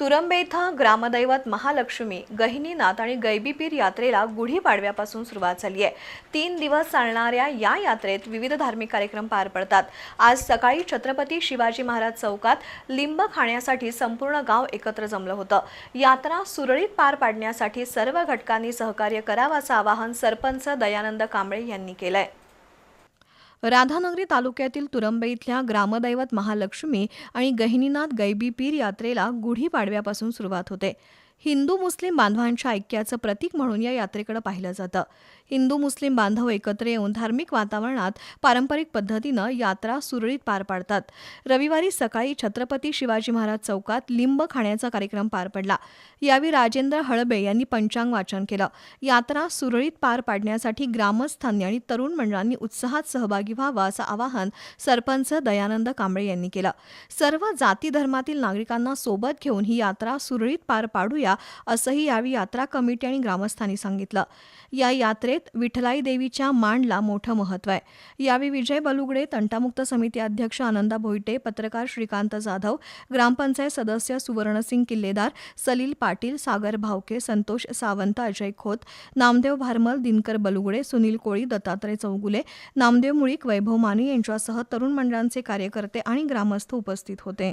तुरंबे इथं ग्रामदैवत महालक्ष्मी गहिनीनाथ आणि गैबीपीर यात्रेला गुढीपाडव्यापासून सुरुवात झाली आहे. तीन दिवस चालणाऱ्या या यात्रेत विविध धार्मिक कार्यक्रम पार पडतात. आज सकाळी छत्रपती शिवाजी महाराज चौकात लिंब खाण्यासाठी संपूर्ण गाव एकत्र जमलं होतं. यात्रा सुरळीत पार पाडण्यासाठी सर्व घटकांनी सहकार्य करावं असं आवाहन सरपंच दयानंद कांबळे यांनी केलंय. राधानगरी तालुक्यातील तुरंबे इथल्या ग्रामदैवत महालक्ष्मी आणि गहिनीनाथ गैबी पीर यात्रेला गुढीपाडव्यापासून सुरुवात होते. हिंदू मुस्लिम बांधवांच्या ऐक्याचं प्रतीक म्हणून या यात्रेकडे पाहिलं जातं. हिंदू मुस्लिम बांधव एकत्र येऊन धार्मिक वातावरणात पारंपरिक पद्धतीनं यात्रा सुरळीत पार पाडतात. रविवारी सकाळी छत्रपती शिवाजी महाराज चौकात लिंब खाण्याचा कार्यक्रम पार पडला. यावेळी राजेंद्र हळबे यांनी पंचांग वाचन केलं. यात्रा सुरळीत पार पाडण्यासाठी ग्रामस्थांनी आणि तरुण मंडळांनी उत्साहात सहभागी व्हावं असं आवाहन सरपंच दयानंद कांबळे यांनी केलं. सर्व जाती धर्मातील नागरिकांना सोबत घेऊन ही यात्रा सुरळीत पार पाडूया. असंही यावेळी यात्रा कमिटी आणि ग्रामस्थांनी सांगितलं. या यात्रेत विठलाई देवीच्या मांडला मोठं महत्त्व आहे. यावेळी विजय बलुगडे तंटामुक्त समिती अध्यक्ष आनंदा भोईटे पत्रकार श्रीकांत जाधव ग्रामपंचायत सदस्य सुवर्णसिंग किल्लेदार सलील पाटील सागर भावके संतोष सावंत अजय खोत नामदेव भारमल दिनकर बलुगडे सुनील कोळी दत्तात्रय चौगुले नामदेव मुळीक वैभव माने यांच्यासह तरुण मंडळांचे कार्यकर्ते आणि ग्रामस्थ उपस्थित होते.